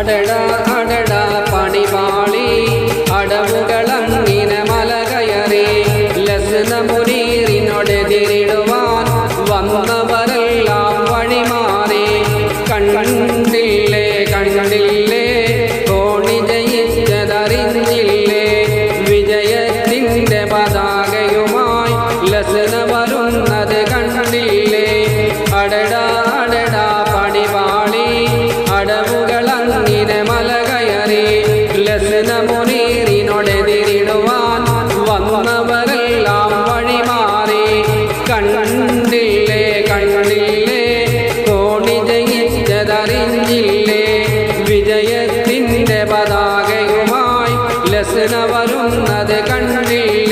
அடடா സൂര്യസ്ന വരുന്നത് കണ്ണീ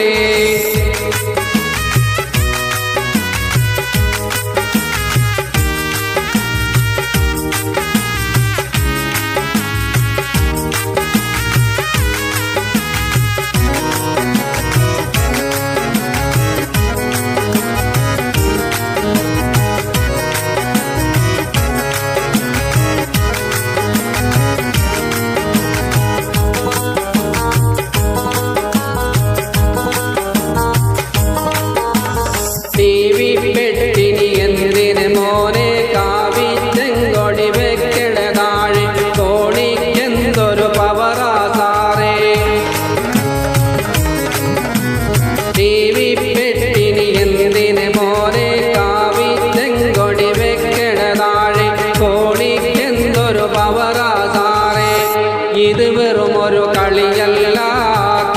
ഇത് വെറും ഒരു കളിയല്ല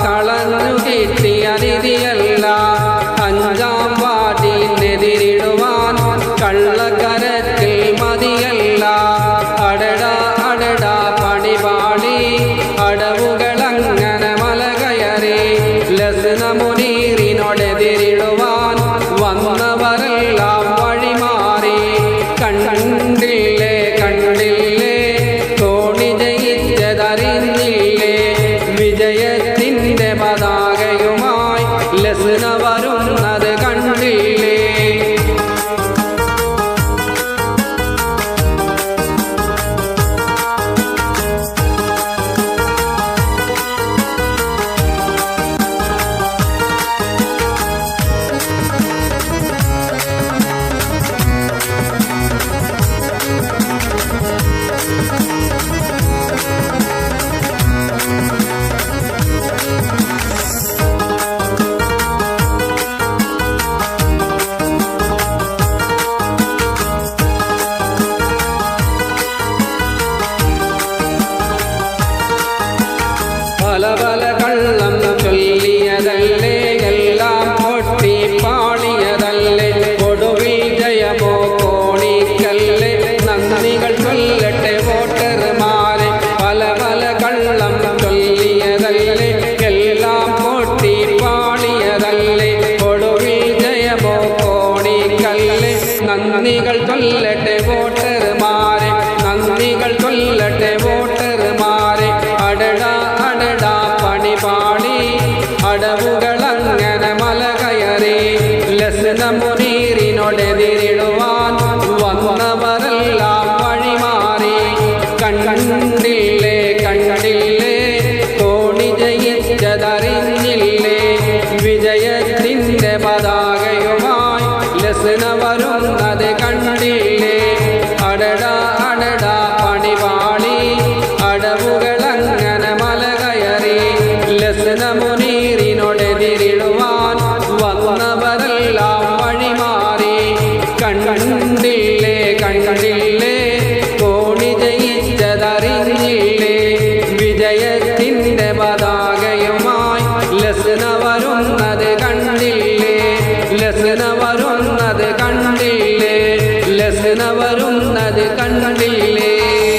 കളഞ്ഞു കിട്ടിയ നിധിയല്ല അഞ്ചാം വാർഡിനെതിരിടുവാൻ കള്ളക്കരത്തിൽ മതിയല്ല അടടാ അടടാ പണിപാടി അടവുകളങ്ങനെ മല കയറി ലസിനമുനി പല പല കള്ളം ചൊല്ലിയതല്ലേ എല്ലാം പൊട്ടി പാടിയതല്ലേ ഒടുവിൽ ജയമോ കോണിക്കല്ലേ നന്ദികൾ ചൊല്ലട്ടെ വോട്ടർമാരെ പല പല കള്ളം ചൊല്ലിയതല്ലേ എല്ലാം പൊട്ടി പാടിയതല്ലേ ഒടുവിൽ ജയമോ കോണിക്കല്ലേ നന്ദികൾ ചൊല്ലട്ടെ നിന്റെ പതാകയുമായി